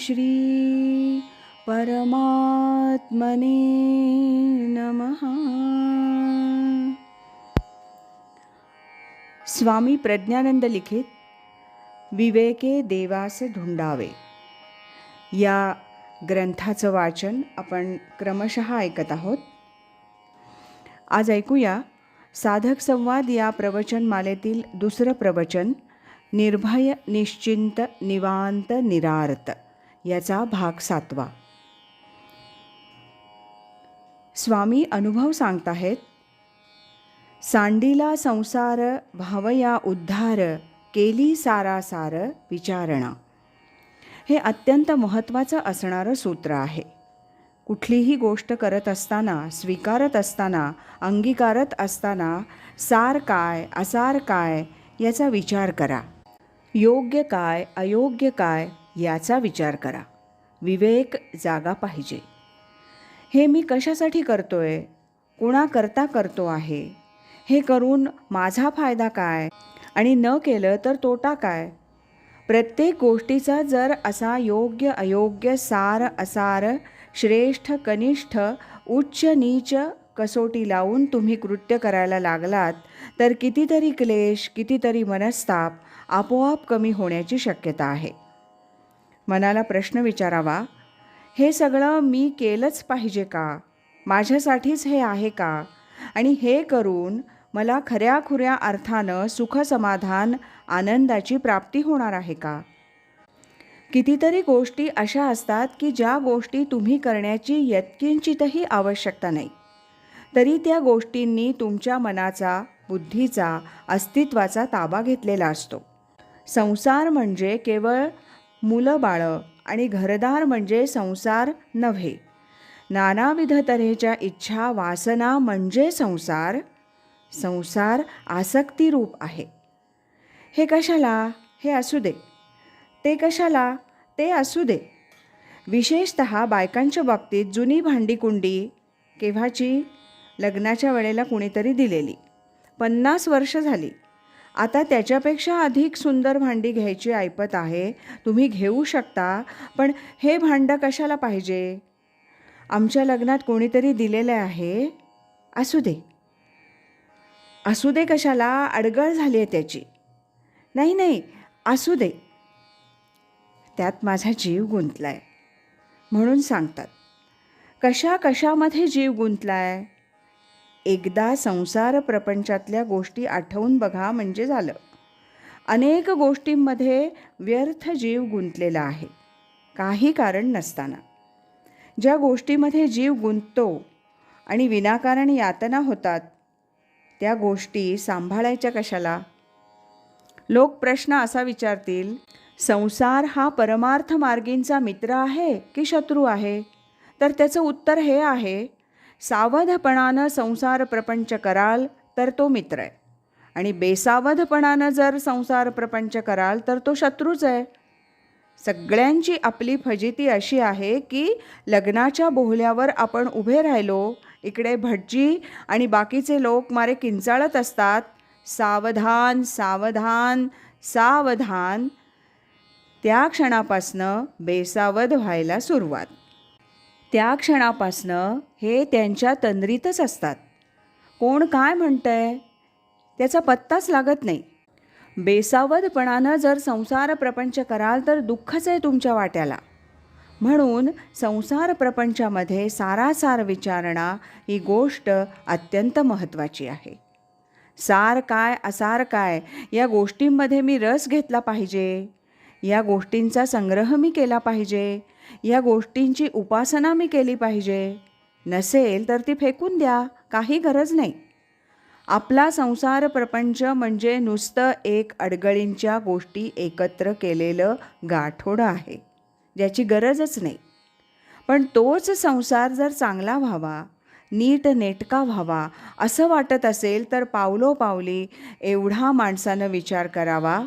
श्री परमात्मने नमः। स्वामी प्रज्ञानंद लिखित विवेके देवास धुंडावे या ग्रंथाचं वाचन आपण क्रमशः ऐकत आहोत. आज ऐकूया साधक संवाद या प्रवचनमालेतील दुसरं प्रवचन निर्भय निश्चिंत निवांत निरार्त. याचा भाग सातवा. स्वामी अनुभव सांगताहेत सांडीला संसार भावया उद्धार केली सारा सार विचारणा. हे अत्यंत महत्त्वाचं असणारं सूत्र आहे. कुठलीही गोष्ट करत असताना स्वीकारत असताना अंगीकारत असताना सार काय असार काय याचा विचार करा. योग्य काय अयोग्य काय याचा विचार करा. विवेक जागा पाहिजे. हे मी कशासाठी करतो आहे कुणाकरता करतो आहे? हे करून माझा फायदा काय? आणि न केलं तर तोटा काय? प्रत्येक गोष्टीचा जर असा योग्य अयोग्य सार असार श्रेष्ठ कनिष्ठ उच्च नीच कसोटी लावून तुम्ही कृत्य करायला लागलात तर कितीतरी क्लेश कितीतरी मनस्ताप आपोआप कमी होण्याची शक्यता आहे. मनाला प्रश्न विचारावा हे सगळं मी केलंच पाहिजे का? माझ्यासाठीच हे आहे का? आणि हे करून मला खऱ्याखुऱ्या अर्थानं सुखसमाधान आनंदाची प्राप्ती होणार आहे का? कितीतरी गोष्टी अशा असतात की ज्या गोष्टी तुम्ही करण्याची यत्किंचितही आवश्यकता नाही. तरी त्या गोष्टींनी तुमच्या मनाचा बुद्धीचा अस्तित्वाचा ताबा घेतलेला असतो. संसार म्हणजे केवळ मुलं बाळं आणि घरदार म्हणजे संसार नव्हे. नानाविध तऱ्हेच्या इच्छा वासना म्हणजे संसार. संसार आसक्तीरूप आहे. हे कशाला? हे असू दे. ते कशाला? ते असू दे. विशेषत बायकांच्या बाबतीत जुनी भांडीकुंडी केव्हाची? लग्नाच्या वेळेला कुणीतरी दिलेली. पन्नास वर्ष झाली. आता त्याच्यापेक्षा अधिक सुंदर भांडी घ्यायची ऐपत आहे. तुम्ही घेऊ शकता पण हे भांडं कशाला पाहिजे? आमच्या लग्नात कोणीतरी दिलेलं आहे. असू दे. असू दे कशाला? अडगळ झाली आहे त्याची. नाही नाही. असू दे. त्यात माझा जीव गुंतला आहे म्हणून सांगतात. कशा कशामध्ये जीव गुंतला आहे एकदा संसार प्रपंचातल्या गोष्टी आठवून बघा म्हणजे झालं. अनेक गोष्टींमध्ये व्यर्थ जीव गुंतलेला आहे. काही कारण नसताना. ज्या गोष्टीमध्ये जीव गुंततो आणि विनाकारण यातना होतात त्या गोष्टी सांभाळायच्या कशाला? लोक प्रश्न असा विचारतील संसार हा परमार्थ मार्गींचा मित्र आहे की शत्रू आहे? तर त्याचं उत्तर हे आहे सावधपणानं संसार प्रपंच कराल तर तो मित्र आहे. आणि बेसावधपणानं जर संसार प्रपंच कराल तर तो शत्रूच आहे. सगळ्यांची आपली फजिती अशी आहे की लग्नाच्या बोहल्यावर आपण उभे राहिलो इकडे भटजी आणि बाकीचे लोक मारे किंचाळत असतात. सावधान सावधान सावधान. त्या क्षणापासनं बेसावध व्हायला सुरुवात. त्या क्षणापासनं हे त्यांच्या तंद्रीतच असतात. कोण काय म्हणतंय? त्याचा पत्ताच लागत नाही. बेसावधपणानं जर संसार प्रपंच कराल तर दुःखच आहे तुमच्या वाट्याला. म्हणून संसार प्रपंचामध्ये सारासार विचारणा ही गोष्ट अत्यंत महत्त्वाची आहे. सार काय असार काय या गोष्टींमध्ये मी रस घेतला पाहिजे. या गोष्टींचा संग्रह मी केला पाहिजे. या गोष्टींची उपासना मी केली पाहिजे. नसेल तर ती फेकून द्या काही गरज नाही. आपला संसार प्रपंच म्हणजे नुसतं एक अडगळींच्या गोष्टी एकत्र केलेलं गाठोडं आहे ज्याची गरजच नाही. पण तोच संसार जर चांगला व्हावा नीट नेटका व्हावा असं वाटत असेल तर पावलोपावली एवढा माणसानं विचार करावा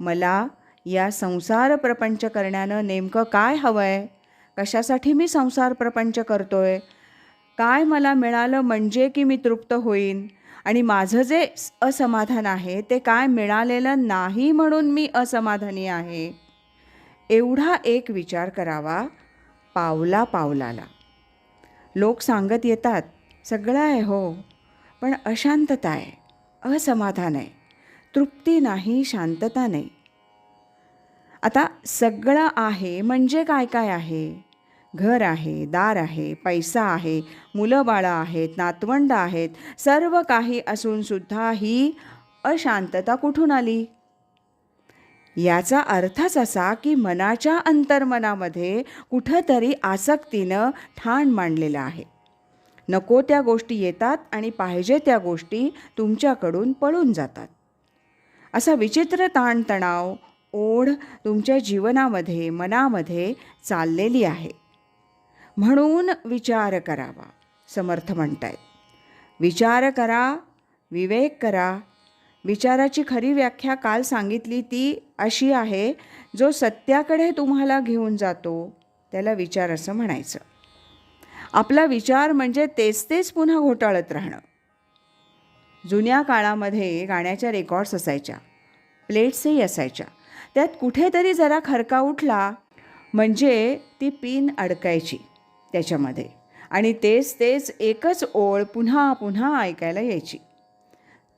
मला या संसार प्रपंच करण्यानं नेमकं काय हवं आहे कशासाठी मी संसार प्रपंच करतो आहे काय मला मिळालं म्हणजे की मी तृप्त होईन? आणि माझं जे असमाधान आहे ते काय मिळालेलं नाही म्हणून मी असमाधानी आहे? एवढा एक विचार करावा पावला पावलाला. लोक सांगत येतात सगळं आहे हो पण अशांतता आहे असमाधान आहे. तृप्ती नाही शांतता नाही. आता सगळं आहे म्हणजे काय काय आहे? घर आहे दार आहे पैसा आहे मुलं बाळं आहेत नातवंड आहेत सर्व काही असूनसुद्धा ही अशांतता कुठून आली? याचा अर्थच असा की मनाच्या अंतर्मनामध्ये कुठंतरी आसक्तीनं ठाण मांडलेलं आहे. नको त्या गोष्टी येतात आणि पाहिजे त्या गोष्टी तुमच्याकडून पळून जातात. असा विचित्र ताणतणाव ओढ तुमच्या जीवनामध्ये मनामध्ये चाललेली आहे. म्हणून विचार करावा समर्थ म्हणतायत. विचार करा विवेक करा. विचाराची खरी व्याख्या काल सांगितली ती अशी आहे जो सत्याकडे तुम्हाला घेऊन जातो त्याला विचार असं म्हणायचं. आपला विचार म्हणजे तेच तेच पुन्हा घोटाळत राहणं. जुन्या काळामध्ये गाण्याच्या रेकॉर्ड्स असायच्या प्लेट्सही असायच्या. त्यात कुठेतरी जरा खरका उठला म्हणजे ती पिन अडकायची त्याच्यामध्ये. आणि तेच तेच एकच ओळ पुन्हा पुन्हा ऐकायला यायची.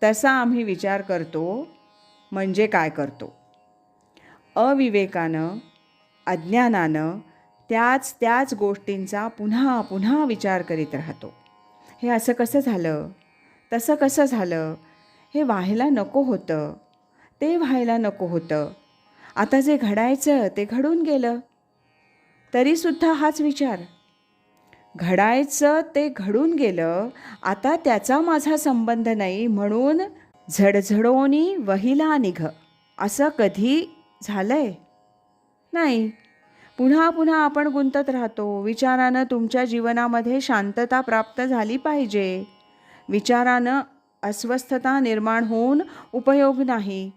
तसा आम्ही विचार करतो म्हणजे काय करतो? अविवेकानं अज्ञानानं त्याच त्याच गोष्टींचा पुन्हा पुन्हा विचार करीत राहतो. हे असं कसं झालं? तसं कसं झालं? हे व्हायला नको होतं. ते व्हायला नको होतं. आता जे घडायचं ते घडून गेलं. तरीसुद्धा हाच विचार. घडायचं ते घडून गेलं आता त्याचा माझा संबंध नाही म्हणून झडझडोनी वहिला निघ. असं कधी झालं आहे नाही. पुन्हा पुन्हा आपण गुंतत राहतो. विचारानं तुमच्या जीवनामध्ये शांतता प्राप्त झाली पाहिजे. विचारानं अस्वस्थता निर्माण होऊन उपयोग नाही.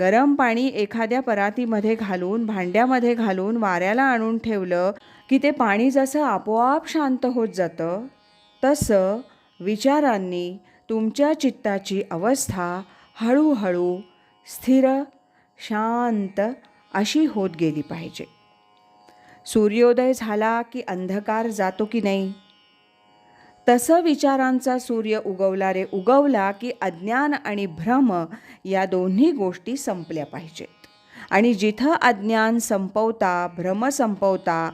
गरम पाणी एखाद्या परातीमध्ये घालून भांड्यामध्ये घालून वाऱ्याला आणून ठेवलं की ते पाणी जसं आपोआप शांत होत जातं तसं विचारांनी तुमच्या चित्ताची अवस्था हळूहळू स्थिर शांत अशी होत गेली पाहिजे. सूर्योदय झाला की अंधकार जातो की नाही? तसं विचारांचा सूर्य उगवला रे उगवला की अज्ञान आणि भ्रम या दोन्ही गोष्टी संपल्या पाहिजेत. आणि जिथं अज्ञान संपवता भ्रम संपवता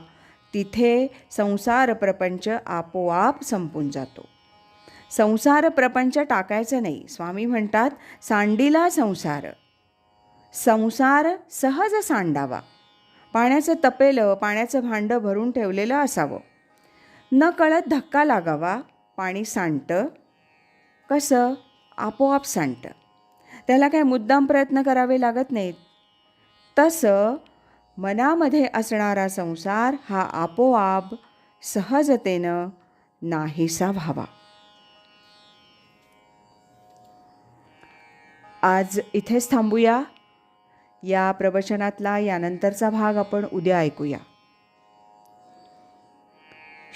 तिथे संसार प्रपंच आपोआप संपून जातो. संसार प्रपंच टाकायचं नाही. स्वामी म्हणतात सांडीला संसार. संसार सहज सांडावा. पाण्याचं तपेलं पाण्याचं भांडं भरून ठेवलेलं असावं. न कळत धक्का लागावा. पाणी सांडतं. कसं? आपोआप सांडतं. त्याला काय मुद्दाम प्रयत्न करावे लागत नाहीत. तसं मनामध्ये असणारा संसार हा आपोआप सहजतेनं नाहीसा व्हावा. आज इथेच थांबूया. या प्रवचनातला यानंतरचा भाग आपण उद्या ऐकूया.